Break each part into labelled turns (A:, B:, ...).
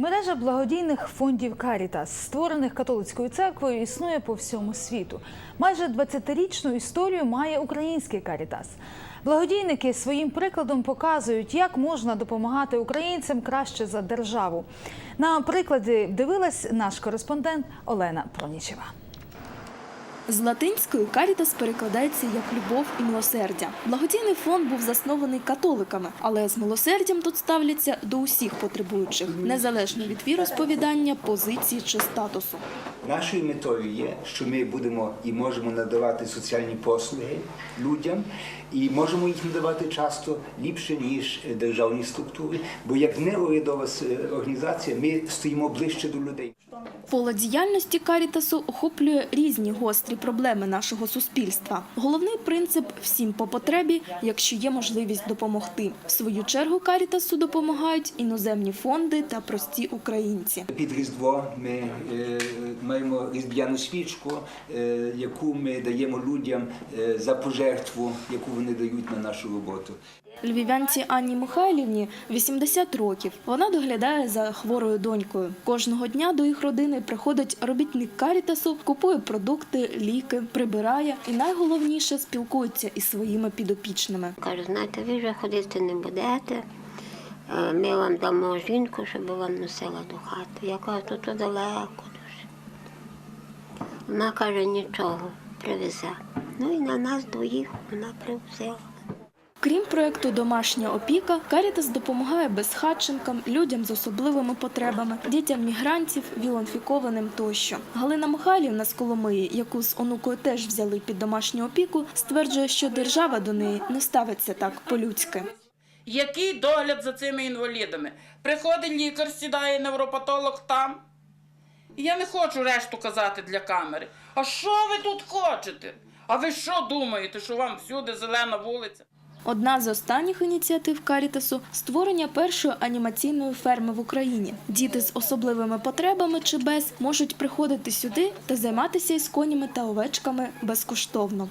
A: Мережа благодійних фондів Карітас, створених католицькою церквою, існує по всьому світу. Майже 20-річну історію має український Карітас. Благодійники своїм прикладом показують, як можна допомагати українцям краще за державу. На прикладі дивилась наш кореспондент Олена Пронічева.
B: З латинської карітас перекладається як любов і милосердя. Благодійний фонд був заснований католиками, але з милосердям тут ставляться до усіх потребуючих, незалежно від віросповідання, позиції чи статусу.
C: Нашою метою є, що ми будемо і можемо надавати соціальні послуги людям, і можемо їх надавати часто ліпше ніж державні структури. Бо як неурядова с- організація, ми стоїмо ближче до людей.
B: Поле діяльності карітасу охоплює різні гострі проблеми нашого суспільства. Головний принцип всім по потребі, якщо є можливість допомогти. В свою чергу карітасу допомагають іноземні фонди та прості українці.
C: Під Різдво ми е, маємо різдвяну свічку, е, яку ми даємо людям е, за пожертву, яку вони дають на нашу роботу.
B: Львів'янці Анні Михайлівні 80 років. Вона доглядає за хворою донькою. Кожного дня до їх родини приходить робітник карітасу, купує продукти, ліки, прибирає і найголовніше спілкується із своїми підопічними.
D: Кажу, знаєте, ви вже ходити не будете. Е, Ми вам дамо жінку, щоб вам носила до хати. Я кажу, то далеко дуже. Вона каже, нічого, привезе. Ну і на нас двоїх вона привезла.
B: Крім проекту Домашня опіка, Карітас допомагає безхатченкам, людям з особливими потребами, дітям мігрантів, вілонфікованим тощо. Галина Михайлівна з Коломиї, яку з онукою теж взяли під домашню опіку, стверджує, що держава до неї не ставиться так по-людськи.
E: Який догляд за цими інвалідами? Приходить лікар, сідає невропатолог там. Я не хочу решту казати для камери. А що ви тут хочете? А ви що думаєте, що вам всюди зелена вулиця?
B: Одна з останніх ініціатив Карітасу створення першої анімаційної ферми в Україні. Діти з особливими потребами чи без можуть приходити сюди та займатися із конями та овечками безкоштовно.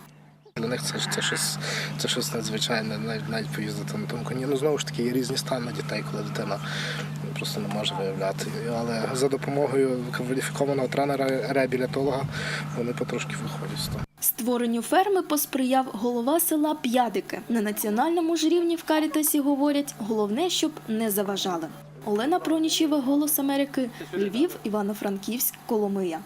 F: Для них це, це, щось, це щось надзвичайне, навіть, навіть поїздити на тому коні. Ну, знову ж таки, є різні стани дітей, коли дитина просто не може виявляти. Але за допомогою кваліфікованого тренера-реабілітолога вони потрошки виходять.
B: Створенню ферми посприяв голова села П'ядики. На національному ж рівні в Карітасі говорять, головне, щоб не заважали. Олена Пронічева, Голос Америки, Львів, Івано-Франківськ, Коломия.